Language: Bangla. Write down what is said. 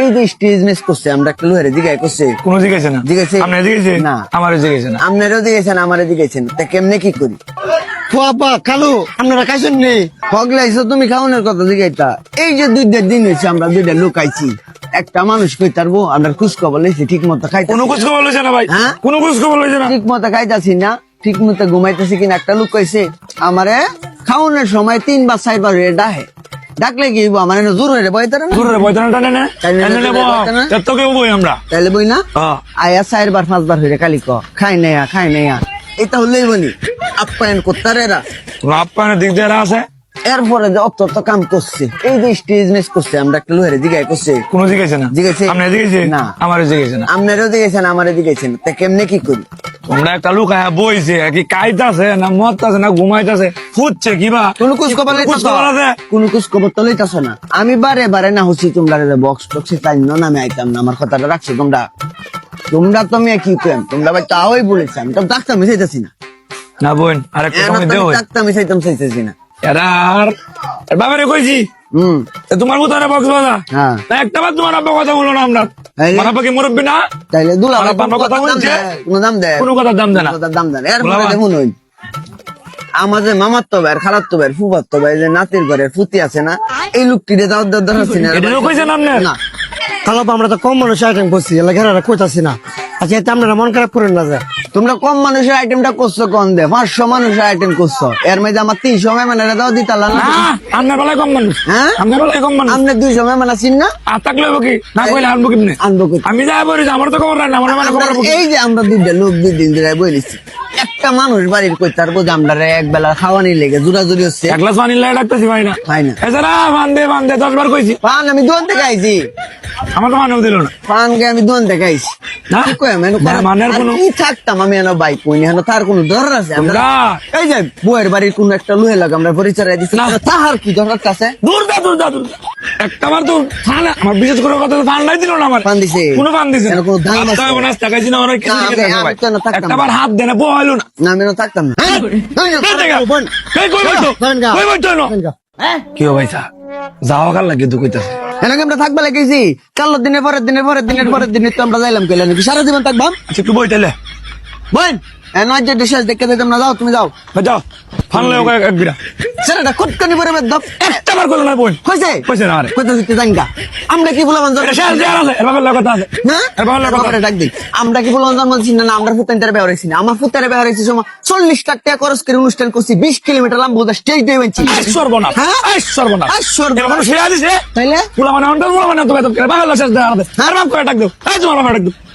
এই যে স্টেজ মিস করছে আমরা একটা জিগাই করছে। কোনো জিজ্ঞাসা না। জিজ্ঞাসা? আপনার জিজ্ঞাসা? না। আমারও জিজ্ঞাসা না। আপনারও দিয়েছেন আমারও দিয়েছেন তা কেমনে কি করি? বাবা কালু আপনারা খাইছেন নি? পগলাইছো তুমি খাওয়ানোর কথা জিগাইতা। এই যে দুইটা দিন হয়েছে আমরা দুইটা লুকাইছি একটা মানুষ কই তারবো আমরা খুশ খবর লইছি ঠিক মতো খাইতে কোনো খোঁজ খবর লইছে না ভাই? হ্যাঁ? কোনো খবর লইছে না? ঠিক মতো খাইতাছি না ঠিক মতো ঘুমাইতেছি কিনা একটা লোক কইছে আমারে খাওয়ানোর সময় তিনবার চারবার হয়ে ডাহে। ডাকলে কি মানে জোর হয়ে বইতে না? দূরে বইতানা টানে না? টানে না, না। এত কেউ বই আমরা? তাইলে বই না? হ্যাঁ। আয়া পাঁচ বার হইরে কালি ক। খাই নেয়া খাই নেয়া। এটা হলেই বনি। আপ্যায়ন করতারে এরা দিক দিয়ে আছে। এরপরে যে অত অত কাম করছে এই যে স্টেজ মিস করছে আমরা একটা লোহারে জিগাই করছে। কোনো জিজ্ঞাসা না? জিজ্ঞাসা? আপনার জিজ্ঞাসা না। আমারও জিজ্ঞাসা না। আপনারও দিয়েছেন আমারও দিয়েছেন তা কেমনে কি করি? তোমরা একটা লোক আয়া বইছে কি কাইতাছে না মরতাছে না ঘুমাইতাছে ফুটছে কিবা কোন কুছ খবর খোঁজ খবর আছে? কোন কুছ খবর তো লইতাছ না। আমি বারে বারে না হচ্ছি তোমরা বক্স টক্সে তাই না আমি আইতাম না আমার কথাটা রাখছো তোমরা? তোমরা তো আমি কি কেন তোমরা ভাই তাওই বলেছি আমি তো ডাক্তার মিশাইতেছি না। না বোন আর একটা সময় দেও ডাক্তার মিশাইতাম চাইতেছি না। এরা বাবারে কইছি। হুম। তোমার মতো না বক্স বাজা হ্যাঁ। তা একটা বার তোমার আব্বা কথা বলো না আমরা। যে- আমার আব্বা কি না? তাইলে দুলা আমার কথা বলছে? কোনো দাম দেয়। কোনো কথার দাম দেয় না। কথার দাম দেয় না। এরপরে দেখুন ওই আমাদের মামার তো ভাই খালার তো ভাই ফুবার তো ভাই যে নাতির ঘরে ফুতি আছে না এই লোকটি রে দাও দাও ধরাচ্ছি না। এটা না আমরা তো কম মানুষ আইটেম করছি এলা ঘেরারা কইতাছি না। আচ্ছা এতে আপনারা মন খারাপ করেন না যায় তোমরা কম মানুষের আইটেমটা করছ কম দে পাঁচশো মানুষের আইটেম করছ। এর মধ্যে আমার তিনশো মেহমানের দাও দিতে না? না আপনার বেলায় কম মানুষ। হ্যাঁ? আপনার বেলায় কম মানুষ। আপনি দুইশো মেহমান আছেন না? আর থাকলে হব কি? না কইলে আনব কি আনব আমি যাই বলি আমার তো খবর রাখি না আমার মানে খবর এই যে আমরা দুইটা লোক দুই দিন ধরে বলেছি একটা মানুষ বাড়ির কই তার বোঝা আমরা এক বেলা খাওয়ানি লেগে জোরাজুরি হচ্ছে। এক গ্লাস পানি লাগে ডাকতেছি ভাই না। খাই না। এছাড়া বান্ধে বান্ধে দশ বার কইছি। পান আমি দোয়ান থেকে আইছি। আমার তো মানেও দিল না। পানকে আমি দোয়ান থেকে আইছি। না? কই আমি না, মানে আর কোনো- কি থাকতাম আমি এনো বাইক কই এনো তার কোনো দরকার আছে? আমরা এই যে বউয়ের বাড়ির কোন একটা লোহে লাগে আমরা পরিচয় দিচ্ছি না। তাহার কি দরকার আছে? দূর দা দূর দা দূর দা। একটা বার তো ফান আমার বিশেষ করে কথা তো ফান নাই দিল না আমার। ফান দিছে? কোনো ফান দিছে না। কোনো দাম আছে? আজকে বোনাস টাকা না, আমার কিছু না, দিকে আমি- দেখো ভাই। আমি তো না থাকতাম একটা না। বার হাত দেনা বহাইলো না। না আমি এনো থাকতাম না। এই কই বইতো? কই বইতো না? কি ভাই সা যাওয়া কাল লাগে তো এনাকে আমরা থাকবে লেগেছি কাল দিনের পরের দিনের পরের দিনের পরের দিনে তো আমরা যাইলাম কইলে নাকি? সারা জীবন থাকবাম আচ্ছা একটু বইতালে বোন নয় যে শেষ দেখে দিতাম না যাও তুমি যাও। যাও। ফান লাগে এক বিরা সেটা খুটকানি পরে বেদ। একটা বার করল না বোন কইছে কইছে না আরে। কইতে দিতে জানি গা আমরা কি বললাম এটা শেষ দেয়ার আছে এর বাবার কথা আছে। না এর বাবার কথা বাবারে ডাক দিই। আমরা কি বললাম জন্ম দিচ্ছি না আমরা ফুতাইতে বের হয়েছি না। আমার ফুতাইতে বের হয়েছি সময় চল্লিশ লাখ টাকা খরচ করে অনুষ্ঠান করছি বিশ কিলোমিটার লাম বোধ স্টেজ দিয়ে বেঞ্চি সর্বনাশ হ্যাঁ? এই সর্বনাশ। এই সর্বনাশ। এরকম সে আদিছে তাইলে? পুলা মানে অন্তর পুলা মানে তো বেতন করে। বাংলা শেষ আছে আর বাপ করে ডাক দাও। এই তোমার বাবা ডাক দাও।